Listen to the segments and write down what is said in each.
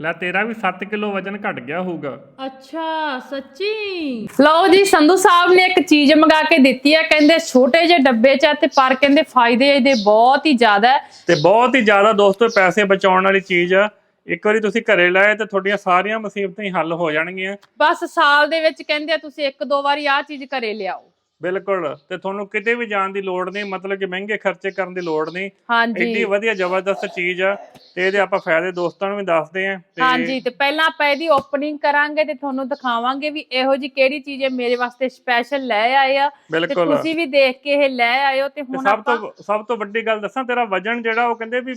ਲੈ ਤੇਰਾ ਵੀ 7 ਕਿਲੋ ਵਜਨ ਘਟ ਗਿਆ ਹੋਊਗਾ। ਅੱਛਾ ਸੱਚੀ? ਲਓ ਜੀ ਸੰਧੂ ਸਾਹਿਬ ਨੇ ਇੱਕ ਚੀਜ਼ ਮੰਗਾ ਕੇ ਦਿੱਤੀ ਹੈ ਕਹਿੰਦੇ ਛੋਟੇ ਜਿਹੇ ਡੱਬੇ 'ਚ ਹੈ ਤੇ ਪਰ ਕਹਿੰਦੇ ਫਾਇਦੇ ਇਹਦੇ ਬਹੁਤ ਹੀ ਜ਼ਿਆਦਾ ਹੈ। ਤੇ ਬਹੁਤ ਹੀ ਜ਼ਿਆਦਾ ਦੋਸਤੋ ਪੈਸੇ ਬਚਾਉਣ ਵਾਲੀ ਚੀਜ਼ ਆ। ਇੱਕ ਵਾਰੀ ਤੁਸੀਂ ਘਰੇ ਲਾਏ ਤੇ ਤੁਹਾਡੀਆਂ ਸਾਰੀਆਂ ਮੁਸੀਬਤਾਂ ਹੀ ਹੱਲ ਹੋ ਜਾਣਗੀਆਂ। ਬਸ ਸਾਲ ਦੇ ਵਿੱਚ ਕਹਿੰਦੇ ਆ ਤੁਸੀਂ ਇੱਕ ਦੋ ਵਾਰੀ ਆਹ ਚੀਜ਼ ਘਰੇ ਲਿਆਓ। ਬਿਲਕੁਲ। ਤੇ ਤੁਹਾਨੂੰ ਕਿਤੇ ਵੀ ਜਾਣ ਦੀ ਲੋੜ ਨਹੀਂ ਮਤਲਬ ਕਿ ਮਹਿੰਗੇ ਖਰਚੇ ਕਰਨ ਦੀ ਲੋੜ ਨਹੀਂ। ਹਾਂਜੀ। ਐਡੀ ਵਧੀਆ ਜ਼ਬਰਦਸਤ ਚੀਜ਼ ਆ ਤੇ ਇਹਦੇ ਆਪਾਂ ਫਾਇਦੇ ਦੋਸਤਾਂ ਨੂੰ ਵੀ ਦੱਸਦੇ ਆਂ ਤੇ ਹਾਂਜੀ ਤੇ ਪਹਿਲਾਂ ਆਪਾਂ ਇਹਦੀ ਓਪਨਿੰਗ ਕਰਾਂਗੇ ਤੇ ਤੁਹਾਨੂੰ ਦਿਖਾਵਾਂਗੇ ਵੀ ਇਹੋ ਜੀ ਕਿਹੜੀ ਚੀਜ਼ ਹੈ ਮੇਰੇ ਵਾਸਤੇ ਸਪੈਸ਼ਲ ਲੈ ਆਏ ਆ। ਤੇ ਬਿਲਕੁਲ। ਤੁਸੀਂ ਵੀ ਦੇਖ ਕੇ ਇਹ ਲੈ ਆਇਓ ਤੇ ਤੇ ਹੁਣ ਸਭ ਆਪਾਂ ਤੋਂ ਸਭ ਤੋਂ ਵੱਡੀ ਗੱਲ ਦੱਸਾਂ ਤੇਰਾ ਵਜਨ ਜਿਹੜਾ ਉਹ ਕਹਿੰਦੇ ਵੀ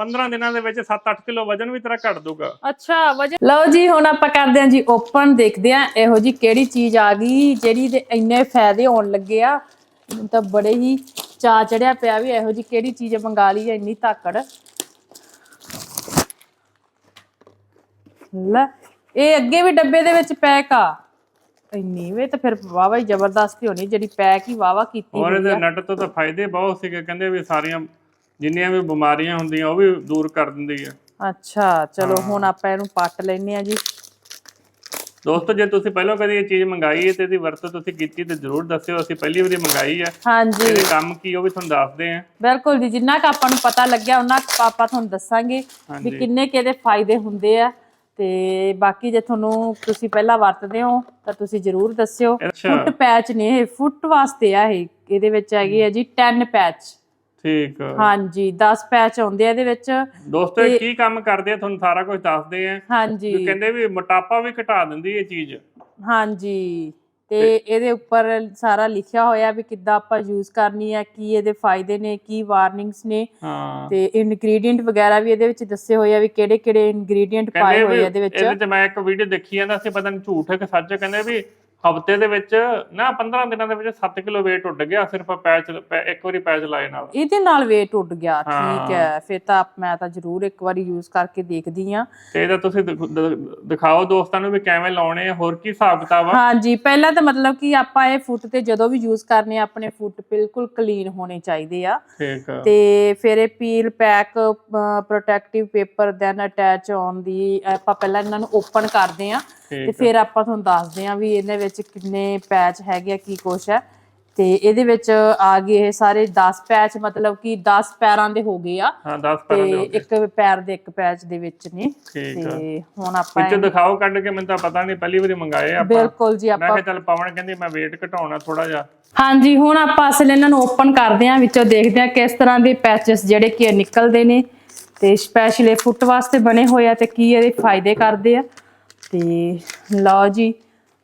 15 ਦਿਨਾਂ ਦੇ ਵਿੱਚ 7-8 ਕਿਲੋ ਵਜਨ ਵੀ ਤੇਰਾ ਘਟ ਦੂਗਾ ਅੱਛਾ ਵਜਨ ਲਓ ਜੀ ਹੁਣ ਆਪਾਂ ਕਰਦੇ ਹਾਂ ਜੀ ਓਪਨ ਦੇਖਦੇ ਹਾਂ ਇਹੋ ਜੀ ਕਿਹੜੀ ਚੀਜ਼ ਆ ਗਈ ਜਿਹੜੀ ਦੇ ਇੰਨੇ ਫਾਇਦੇ ਹੋਣ ਲੱਗੇ ਆ। ਤਾਂ ਬੜੇ ਹੀ ਚਾ ਚੜਿਆ ਪਿਆ ਵੀ ਇਹੋ ਜੀ ਕਿਹੜੀ ਚੀਜ਼ ਮੰਗਾ ਲਈ ਹੈ ਇੰਨੀ ਧਾਕੜ ਲੈ ਇਹ ਅੱਗੇ ਵੀ ਡੱਬੇ ਦੇ ਵਿੱਚ ਪੈਕ ਆ। ਇੰਨੀ ਵੇ ਤਾਂ ਫਿਰ ਵਾਵਾ ਹੀ ਜ਼ਬਰਦਸਤੀ ਹੋਣੀ ਜਿਹੜੀ ਪੈਕ ਹੀ ਵਾਵਾ ਕੀਤੀ ਔਰ ਹੋਈ ਇਹਦੇ ਆ। ਨਟ ਤੋਂ ਤਾਂ ਫਾਇਦੇ ਬਹੁਤ ਸੀਗੇ ਕਹਿੰਦੇ ਵੀ ਸਾਰੀਆਂ ਜਿੰਨੀਆਂ ਵੀ ਬਿਮਾਰੀਆਂ ਹੁੰਦੀਆਂ ਉਹ ਵੀ ਦੂਰ ਕਰ ਦਿੰਦੀ ਆ। ਅੱਛਾ ਚਲੋ ਹੁਣ ਆਪਾਂ ਇਹਨੂੰ ਪੱਟ ਲੈਨੇ ਆ ਜੀ। ਦੋਸਤੋ ਜੇ ਤੁਸੀਂ ਪਹਿਲਾਂ ਕਦੀ ਇਹ ਚੀਜ਼ ਮੰਗਾਈ ਹੈ ਤੇ ਇਹਦੀ ਵਰਤੋਂ ਤੁਸੀਂ ਕੀਤੀ ਤੇ ਜਰੂਰ ਦੱਸਿਓ ਅਸੀਂ ਪਹਿਲੀ ਵਾਰੀ ਮੰਗਾਈ ਹੈ ਹਾਂਜੀ। ਇਹਦੇ ਕੰਮ ਕੀ ਉਹ ਵੀ ਤੁਹਾਨੂੰ ਦੱਸਦੇ ਆਂ ਬਿਲਕੁਲ ਜੀ ਜਿੰਨਾ ਕ ਆਪਾਂ ਨੂੰ ਪਤਾ ਲੱਗਿਆ ਉਹਨਾਂ ਕੁ ਆਪਾਂ ਤੁਹਾਨੂੰ ਦੱਸਾਂਗੇ ਵੀ। ਕਿੰਨੇ ਕਿਹਦੇ ਫਾਇਦੇ ਹੁੰਦੇ ਆ। ਤੇ ਬਾਕੀ ਜੇ ਤੁਹਾਨੂੰ ਤੁਸੀਂ ਪਹਿਲਾਂ ਵਰਤਦੇ ਹੋ ਤਾਂ ਤੁਸੀਂ ਜ਼ਰੂਰ ਦੱਸਿਓ। ਫੁੱਟ ਪੈਚ ਨੇ ਇਹ ਫੁੱਟ ਵਾਸਤੇ ਆ ਇਹ ਇਹਦੇ ਵਿੱਚ ਹੈਗੀ ਹੈ ਜੀ 10 ਪੈਚ। ਠੀਕ ਹਾਂਜੀ 10 ਪੈਚ ਆਉਂਦੇ ਆ ਇਹਦੇ ਵਿੱਚ। ਦੋਸਤੋ ਇਹ ਕੀ ਕੰਮ ਕਰਦੇ ਆ ਤੁਹਾਨੂੰ ਸਾਰਾ ਕੁਝ ਦੱਸਦੇ ਆਂ। ਵੀ ਹਾਂਜੀ ਕਹਿੰਦੇ ਵੀ ਮੋਟਾਪਾ ਵੀ ਘਟਾ ਦਿੰਦੀ ਇਹ ਚੀਜ਼। ਹਾਂਜੀ। ਤੇ ਇਹਦੇ ਉੱਪਰ ਸਾਰਾ ਲਿਖਿਆ ਹੋਇਆ ਵੀ ਕਿੱਦਾਂ ਆਪਾਂ ਯੂਜ਼ ਕਰਨੀ ਹੈ ਕੀ ਇਹਦੇ ਫਾਇਦੇ ਨੇ ਕੀ ਵਾਰਨਿੰਗਸ ਨੇ। ਤੇ ਇਨਗਰੀਡੀਐਂਟ ਵਗੈਰਾ ਵੀ ਇਹਦੇ ਵਿੱਚ ਦੱਸੇ ਹੋਏ ਆ ਵੀ ਕਿਹੜੇ ਕਿਹੜੇ ਇਨਗਰੀਡੀਐਂਟ ਪਾਏ ਹੋਏ ਵੀ ਆ ਇਹਦੇ ਵਿੱਚ। ਇਹਦੇ ਤੇ ਮੈਂ ਇੱਕ ਵੀਡੀਓ ਦੇਖੀ ਜਾਂਦਾ ਸੀ ਪਤਾ ਨਹੀਂ ਝੂਠ ਹੈ ਕਿ ਸੱਚ ਹੈ ਕਹਿੰਦੇ ਵੀ ਹਫ਼ਤੇ ਦੇ ਵਿੱਚ ਨਾ 15 ਦਿਨਾਂ ਦੇ ਵਿੱਚ 7 ਕਿਲੋ weight ਉੱਡ ਗਿਆ ਸਿਰਫ ਪੈਚ ਇੱਕ ਵਾਰੀ ਪੈਚ ਲਾਏ ਨਾਲ। ਇਹਦੇ ਨਾਲ weight ਉੱਡ ਗਿਆ ਠੀਕ ਹਾਂ। ਫਿਰ ਤਾਂ ਮੈਂ ਤਾਂ ਜ਼ਰੂਰ ਇੱਕ ਵਾਰੀ ਯੂਜ਼ ਕਰਕੇ ਦੇਖਦੀ ਆ ਤੇ ਇਹਦਾ ਤੁਸੀਂ ਦਿਖਾਓ ਦੋਸਤਾਂ ਨੂੰ ਵੀ ਕਿਵੇਂ ਲਾਉਣੇ ਆ ਹੋਰ ਕੀ ਹਿਸਾਬ ਕਿਤਾਬ ਆ? ਹਾਂਜੀ ਪਹਿਲਾਂ ਤਾਂ ਮਤਲਬ ਕਿ ਆਪਾਂ ਇਹ ਫੁੱਟ ਤੇ ਜਦੋਂ ਵੀ ਯੂਜ਼ ਕਰਨੇ ਆ ਆਪਣੇ ਫੁੱਟ ਬਿਲਕੁਲ ਕਲੀਨ ਹੋਣੇ ਚਾਹੀਦੇ ਆ। ਠੀਕ ਆ। ਤੇ ਫਿਰ ਇਹ peel pack protective paper then attach on the ਆਪਾਂ ਪਹਿਲਾਂ ਇਹਨਾਂ ਨੂੰ ਓਪਨ ਕਰਦੇ ਆ ਤੇ ਫਿਰ ਆਪਾਂ ਤੁਹਾਨੂੰ ਦੱਸਦੇ ਆ ਵੀ ਇਹਦੇ ਵਿੱਚ ਕਿੰਨੇ ਪੈਚ ਹੈਗੇ ਆ ਕੀ ਕੁਛ ਹੈ ਤੇ ਇਹਦੇ ਵਿੱਚ ਆ ਗਏ ਇਹ ਸਾਰੇ 10 ਪੈਚ ਮਤਲਬ ਕਿ 10 ਪੈਰਾਂ ਦੇ ਹੋ ਗਏ ਆ। ਹਾਂ 10 ਤੇ ਪੈਰਾਂ ਦੇ। ਇੱਕ ਪੈਰ ਦੇ ਇੱਕ ਪੈਚ ਦੇ ਵਿੱਚ ਨੇ। ਆ ਤੇ ਹੁਣ ਆਪਾਂ ਵਿੱਚੋਂ ਦਿਖਾਓ ਕੱਢ ਕੇ ਮੈਨੂੰ ਤਾਂ ਪਤਾ ਨਹੀਂ ਪਹਿਲੀ ਵਾਰੀ ਮੰਗਾਏ ਆਪਾਂ। ਬਿਲਕੁਲ ਜੀ ਮੈਂ ਆਪਾਂ ਕਿਹਾ ਚੱਲ ਪਵਨ ਕਹਿੰਦੀ ਮੈਂ weight ਘਟਾਉਣਾ ਥੋੜਾ ਜਿਹਾ। ਹਾਂਜੀ ਹੁਣ ਆਪਾਂ ਅਸਲ ਇਹਨਾਂ ਨੂੰ ਓਪਨ ਕਰਦੇ ਹਾਂ ਵਿੱਚੋਂ ਦੇਖਦੇ ਹਾਂ ਕਿਸ ਤਰ੍ਹਾਂ ਦੇ ਪੈਚਸ ਜਿਹੜੇ ਕਿ ਨਿਕਲਦੇ ਨੇ। ਤੇ ਸਪੈਸ਼ਲ ਇਹ ਫੁੱਟ ਵਾਸਤੇ ਬਣੇ ਹੋਏ ਆ ਤੇ ਕੀ ਇਹਦੇ ਫਾਇਦੇ ਕਰਦੇ ਆ। ਤੇ ਲਓ ਜੀ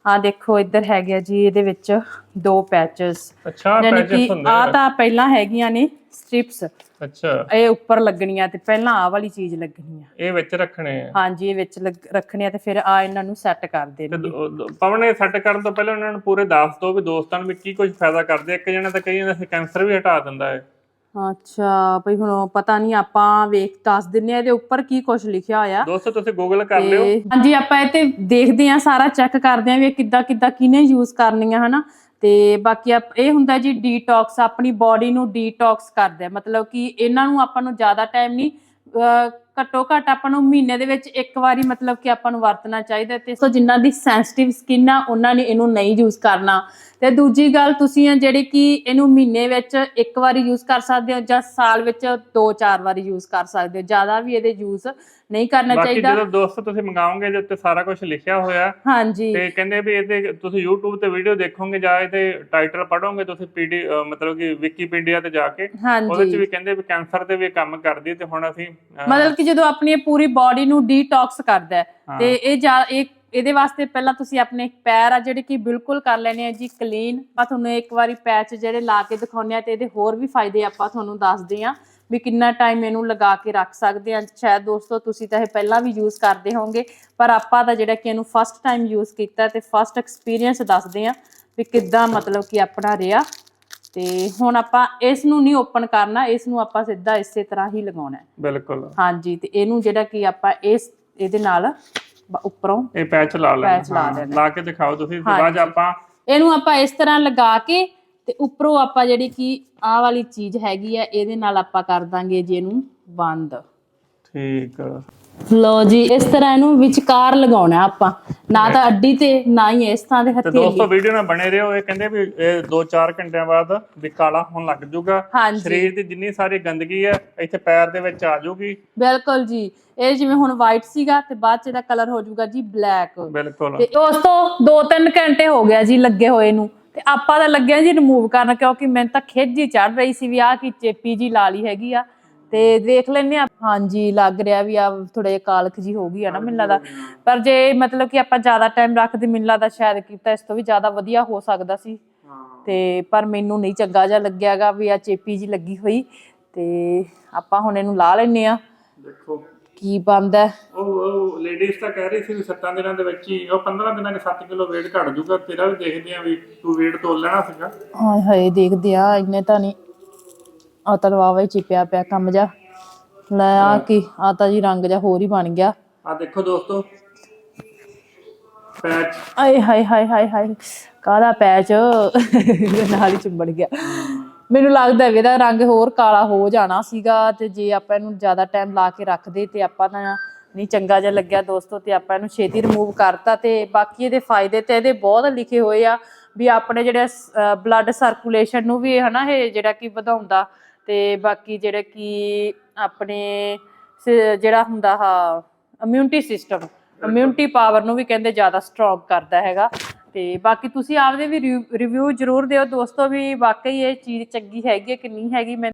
ਆ ਦੇਖੋ ਇੱਧਰ ਹੈਗੇ ਜੀ ਇਹਦੇ ਵਿੱਚ ਦੋ ਪੈਚਸ ਅੱਛਾ ਪੈਚਸ ਹੁੰਦੇ ਆ ਆ ਤਾਂ ਪਹਿਲਾਂ ਹੈਗੀਆਂ ਨੇ ਸਟ੍ਰਿਪਸ ਅੱਛਾ। ਇਹ ਉੱਪਰ ਲੱਗਣੀਆਂ ਤੇ ਪਹਿਲਾਂ ਆ ਵਾਲੀ ਚੀਜ਼ ਲੱਗਣੀ ਆ। ਇਹ ਵਿੱਚ ਰੱਖਣੇ ਆ? ਹਾਂਜੀ ਇਹ ਵਿੱਚ ਰੱਖਣੇ ਆ ਤੇ ਫਿਰ ਆ ਇਹਨਾਂ ਨੂੰ ਸੈੱਟ ਕਰ ਤੇ ਦੇਣਗੇ। ਦ- ਦ- ਪਵਨ ਇਹ ਸੈੱਟ ਕਰਨ ਤੋਂ ਪਹਿਲਾਂ ਉਹਨਾਂ ਨੂੰ ਪੂਰੇ ਦੱਸ ਦਿਓ ਵੀ ਦੋਸਤਾਂ ਨੂੰ ਵੀ ਕੀ ਕੁਝ ਫਾਇਦਾ ਕਰਦੇ। ਇੱਕ ਜਣਾ ਤਾਂ ਕਈ ਜਾਂਦਾ ਕੈਂਸਰ ਵੀ ਹਟਾ ਦਿੰਦਾ ਹੈ ਅੱਛਾ ਭਈ ਹੁਣ ਪਤਾ ਨਹੀਂ ਆਪਾਂ ਵੇਖ ਦੱਸ ਦਿੰਨੇ ਆ ਇਹਦੇ ਉੱਪਰ ਕੀ ਕੁਝ ਲਿਖਿਆ ਹੋਇਆ। ਦੋਸਤੋ ਤੁਸੀਂ ਗੂਗਲ ਕਰ ਲਿਓ। ਹਾਂਜੀ ਆਪਾਂ ਇਹ ਤੇ ਦੇਖਦੇ ਆ ਸਾਰਾ ਚੈੱਕ ਕਰਦੇ ਆ ਵੀ ਇਹ ਕਿੱਦਾਂ ਕਿੱਦਾਂ ਕਿਨੇ ਯੂਜ਼ ਕਰਨੀਆਂ ਹਨਾ? ਤੇ ਬਾਕੀ ਇਹ ਹੁੰਦਾ ਜੀ ਡੀਟੌਕਸ ਆਪਣੀ ਬਾਡੀ ਨੂੰ ਡੀਟੌਕਸ ਕਰਦੇ ਮਤਲਬ ਕਿ ਇਹਨਾਂ ਨੂੰ ਆਪਾਂ ਨੂੰ ਜ਼ਿਆਦਾ ਟਾਈਮ ਨਹੀਂ ਘੱਟੋ ਘੱਟ ਆਪਾਂ ਨੂੰ ਮਹੀਨੇ ਦੇ ਵਿੱਚ ਇੱਕ ਵਾਰੀ ਮਤਲਬ ਕਿ ਆਪਾਂ ਨੂੰ ਵਰਤਣਾ ਚਾਹੀਦਾ ਤੇ ਸੋ ਜਿਨ੍ਹਾਂ ਦੀ ਸੈਂਸਿਟਿਵ ਸਕਿਨ ਆ ਉਹਨਾਂ ਨੇ ਇਹਨੂੰ ਨਹੀਂ ਯੂਜ਼ ਕਰਨਾ। ਤੇ ਦੂਜੀ ਗੱਲ ਤੁਸੀਂ ਆ ਜਿਹੜੀ ਕਿ ਇਹਨੂੰ ਮਹੀਨੇ ਵਿੱਚ ਇੱਕ ਵਾਰੀ ਯੂਜ਼ ਕਰ ਸਕਦੇ ਹੋ ਜਾਂ ਸਾਲ ਵਿੱਚ ਦੋ ਚਾਰ ਵਾਰੀ ਯੂਜ਼ ਕਰ ਸਕਦੇ ਹੋ। ਜ਼ਿਆਦਾ ਵੀ ਇਹਦੇ ਯੂਜ਼ ਨਹੀਂ ਕਰਨਾ ਬਾਕੀ ਚਾਹੀਦਾ। ਜਦੋਂ ਦੋਸਤੋ ਤੁਸੀਂ ਮੰਗਾਓਗੇ ਜੇ ਉੱਤੇ ਸਾਰਾ ਕੁਝ ਲਿਖਿਆ ਹੋਇਆ। ਹਾਂਜੀ। ਤੇ ਕਹਿੰਦੇ ਵੀ ਇਹਦੇ ਤੁਸੀਂ YouTube ਤੇ ਵੀਡੀਓ ਦੇਖੋਗੇ ਜਾਂ ਇਹਦੇ ਟਾਈਟਲ ਪੜੋਗੇ ਤੁਸੀਂ ਪੀਡੀ ਮਤਲਬ ਕਿ ਵਿਕੀਪੀਡੀਆ ਤੇ ਜਾ ਕੇ ਉਹਦੇ ਚ ਹਾਂਜੀ ਵੀ ਕਹਿੰਦੇ ਵੀ ਕੈਂਸਰ ਤੇ ਵੀ ਕੰਮ ਕਰਦੀ ਤੇ ਹੁਣ ਅਸੀਂ ਮਤਲਬ ਕਿ ਜਦੋਂ ਆਪਣੀ ਪੂਰੀ ਬਾਡੀ ਨੂੰ ਡੀਟੌਕਸ ਕਰਦਾ। ਤੇ ਇਹ ਇਹ ਇਹਦੇ ਵਾਸਤੇ ਪਹਿਲਾਂ ਤੁਸੀਂ ਆਪਣੇ ਪੈਰ ਆ ਜਿਹੜੇ ਕਿ ਬਿਲਕੁਲ ਕਰ ਲੈਣੇ ਆ ਜੀ ਕਲੀਨ ਆ ਤੁਹਾਨੂੰ ਇੱਕ ਵਾਰੀ ਪੈਚ ਜਿਹੜੇ ਲਾ ਕੇ ਦਿਖਾਉਂਦੇ ਆ ਤੇ ਇਹਦੇ ਹੋਰ ਵੀ ਫਾਇਦੇ ਆਪਾਂ ਤੁਹਾਨੂੰ ਦੱਸਦੇ ਆ ਵੀ ਕਿੰਨਾ ਟਾਈਮ ਇਹਨੂੰ ਲਗਾ ਕੇ ਰੱਖ ਸਕਦੇ ਆ। ਸ਼ਾਇਦ ਦੋਸਤੋ ਤੁਸੀਂ ਤਾਂ ਇਹ ਪਹਿਲਾਂ ਵੀ ਯੂਜ਼ ਕਰਦੇ ਹੋਵੋਗੇ ਪਰ ਆਪਾਂ ਤਾਂ ਜਿਹੜਾ ਕਿ ਇਹਨੂੰ ਫਸਟ ਟਾਈਮ ਯੂਜ਼ ਕੀਤਾ ਤੇ ਫਸਟ ਐਕਸਪੀਰੀਅੰਸ ਦੱਸਦੇ ਆ ਵੀ ਕਿੱਦਾਂ ਮਤਲਬ ਕਿ ਆਪਣਾ ਰਿਹਾ। ਤੇ ਹੁਣ ਆਪਾਂ ਇਸ ਨੂੰ ਨਹੀਂ ਓਪਨ ਕਰਨਾ ਇਸ ਨੂੰ ਆਪਾਂ ਸਿੱਧਾ ਇਸੇ ਤਰ੍ਹਾਂ ਹੀ ਲਗਾਉਣਾ। ਹੈ ਬਿਲਕੁਲ। ਹਾਂਜੀ ਤੇ ਇਹਨੂੰ ਜਿਹੜਾ ਕਿ ਆਪਾਂ ਇਸ ਇਹਦੇ ਨਾਲ ਉੱਪਰੋਂ ਇਹ ਪੈਚ ਲਾ ਲੈਣਾ ਪੈਚ ਲਾ ਹਾਂ, ਲੈਣਾ। ਲਾ ਕੇ ਦਿਖਾਓ ਤੁਸੀਂ ਤੇ ਬਾਅਦ 'ਚ। ਆਪਾਂ ਇਹਨੂੰ ਆਪਾਂ ਇਸ ਤਰ੍ਹਾਂ ਲਗਾ ਕੇ ਤੇ ਉੱਪਰੋਂ ਆਪਾਂ ਜਿਹੜੀ ਕਿ ਆਹ ਵਾਲੀ ਚੀਜ਼ ਹੈਗੀ ਆ ਇਹਦੇ ਨਾਲ ਆਪਾਂ ਕਰ ਦਾਂਗੇ ਜੀ ਇਹਨੂੰ ਬੰਦ ਠੀਕ। ਲੋ ਜੀ ਇਸ ਤਰ੍ਹਾਂ ਇਹਨੂੰ ਵਿਚਕਾਰ ਲਗਾਉਣਾ ਆਪਾਂ ਨਾ ਤਾਂ ਅੱਡੀ ਤੇ ਨਾ ਹੀ ਇਸ ਥਾਂ ਦੇ ਤੇ ਦੋਸਤੋ ਵੀਡੀਓ ਨਾਲ ਬਣੇ ਰਹੋ। ਇਹ ਕਹਿੰਦੇ ਵੀ ਇਹ 2-4 ਘੰਟਿਆਂ ਬਾਅਦ ਵੀ ਕਾਲਾ ਹੋਣ ਲੱਗ ਜਾਊਗਾ ਹਾਂਜੀ। ਸਰੀਰ ਦੀ ਜਿੰਨੀ ਸਾਰੀ ਗੰਦਗੀ ਹੈ ਇੱਥੇ ਪੈਰ ਦੇ ਵਿੱਚ ਆ ਜਾਊਗੀ ਬਿਲਕੁਲ ਜੀ। ਇਹ ਜਿਵੇਂ ਹੁਣ ਵਾਈਟ ਸੀਗਾ ਤੇ ਬਾਅਦ ਚ ਇਹਦਾ ਕਲਰ ਹੋ ਜਾਊਗਾ ਜੀ ਬਲੈਕ ਬਿਲਕੁਲ। ਤੇ ਦੋਸਤੋ 2-3 ਘੰਟੇ ਹੋ ਗਿਆ ਜੀ ਲੱਗੇ ਹੋਏ ਨੂੰ। ਤੇ ਆਪਾਂ ਤਾਂ ਲੱਗਿਆ ਜੀ ਰਿਮੂਵ ਕਰਨ ਕਿਉਂਕਿ ਮੈਨੂੰ ਤਾਂ ਖਿੱਚ ਹੀ ਚੜ ਰਹੀ ਸੀ ਵੀ ਆਹ ਕੀ ਚੇਪੀ ਜੀ ਲਾ ਲਈ ਹੈਗੀ ਆ। ਤੇ ਦੇਖ ਲੈਨੇ ਆ ਹਾਂਜੀ ਲੱਗ ਰਿਹਾ ਵੀ ਆ ਥੋੜਾ ਜਿਹਾ ਕਾਲਖ ਜੀ ਹੋ ਗਈ ਆ ਨਾ ਮੈਨੂੰ ਲੱਗਦਾ ਪਰ ਜੇ ਮਤਲਬ ਕਿ ਆਪਾਂ ਜ਼ਿਆਦਾ ਟਾਈਮ ਰੱਖਦੇ ਮੈਨੂੰ ਲੱਗਦਾ ਸ਼ਾਇਦ ਕੀਤਾ ਇਸ ਤੋਂ ਵੀ ਜ਼ਿਆਦਾ ਵਧੀਆ ਹੋ ਸਕਦਾ ਸੀ। ਤੇ ਪਰ ਮੈਨੂੰ ਨਹੀਂ ਚੰਗਾ ਜਿਹਾ ਲੱਗਿਆਗਾ ਵੀ ਆ ਚੇਪੀ ਜੀ ਲੱਗੀ ਹੋਈ। ਤੇ ਆਪਾਂ ਹੁਣ ਇਹਨੂੰ ਲਾ ਲੈਨੇ ਆ ਦੇਖੋ। ਕੀ ਬੰਦਾ ਉਹ ਉਹ ਲੇਡੀਜ਼ ਤਾਂ ਕਹਿ ਰਹੀ ਸੀ ਵੀ 7 ਦਿਨਾਂ ਦੇ ਵਿੱਚ ਹੀ ਉਹ 15 ਦਿਨਾਂ ਦੇ 7 ਕਿਲੋ weight ਘਟ ਜਾਊਗਾ। ਤੇਰਾ ਵੀ ਦੇਖਦੇ ਆ ਵੀ ਤੂੰ weight ਤੋਲ ਲੈਣਾ ਸੀਗਾ। ਹਾਏ ਹਾਏ ਦੇਖਦੇ ਆ ਇੰਨੇ ਤਾਂ ਨਹੀਂ। ਆ ਤਲਵਾਵਾ ਹੀ ਚਿਪਿਆ ਪਿਆ ਕੰਮ ਜਾ ਲੈ ਆ ਕੀ ਆ ਤਾਂ ਜੀ ਰੰਗ ਜਾ ਹੋਰ ਹੀ ਬਣ ਗਿਆ। ਆ ਦੇਖੋ ਦੋਸਤੋ ਪੈਚ। ਆਏ ਹਾਏ ਹਾਏ ਹਾਏ ਹਾਏ ਕਾਹਦਾ ਪੈਚ? ਨਾਲ ਹੀ ਚੁੰਬੜ ਗਿਆ। ਮੈਨੂੰ ਲੱਗਦਾ ਵੀ ਇਹਦਾ ਰੰਗ ਹੋਰ ਕਾਲਾ ਹੋ ਜਾਣਾ ਸੀਗਾ ਤੇ ਜੇ ਆਪਾਂ ਇਹਨੂੰ ਜ਼ਿਆਦਾ ਟਾਈਮ ਲਾ ਕੇ ਰੱਖਦੇ ਤੇ ਆਪਾਂ ਤਾਂ ਨਹੀਂ ਚੰਗਾ ਜਿਹਾ ਲੱਗਿਆ ਦੋਸਤੋ ਤੇ ਆਪਾਂ ਇਹਨੂੰ ਛੇਤੀ ਰਿਮੂਵ ਕਰਤਾ ਤੇ ਬਾਕੀ ਇਹਦੇ ਫਾਇਦੇ ਤੇ ਇਹਦੇ ਬਹੁਤ ਲਿਖੇ ਹੋਏ ਆ ਵੀ ਆਪਣੇ ਜਿਹੜੇ ਬਲੱਡ ਸਰਕੂਲੇਸ਼ਨ ਨੂੰ ਵੀ ਹਨਾ ਇਹ ਜਿਹੜਾ ਕਿ ਵਧਾਉਂਦਾ। ਤੇ ਬਾਕੀ ਜਿਹੜਾ ਕਿ ਆਪਣੇ ਸ- ਜਿਹੜਾ ਹੁੰਦਾ ਹਾ ਇਮਿਊਨਿਟੀ ਸਿਸਟਮ ਇਮਿਊਨਿਟੀ ਪਾਵਰ ਨੂੰ ਵੀ ਕਹਿੰਦੇ ਜ਼ਿਆਦਾ ਸਟਰੋਂਗ ਕਰਦਾ ਹੈਗਾ। ਤੇ ਬਾਕੀ ਤੁਸੀਂ ਆਪਦੇ ਵੀ ਰਿਵਿਊ ਜ਼ਰੂਰ ਦਿਓ। ਦੋਸਤੋ, ਵੀ ਵਾਕਈ ਇਹ ਚੀਜ਼ ਚੰਗੀ ਹੈਗੀ ਹੈ ਕਿ ਨਹੀਂ ਹੈਗੀ? ਮੈਂ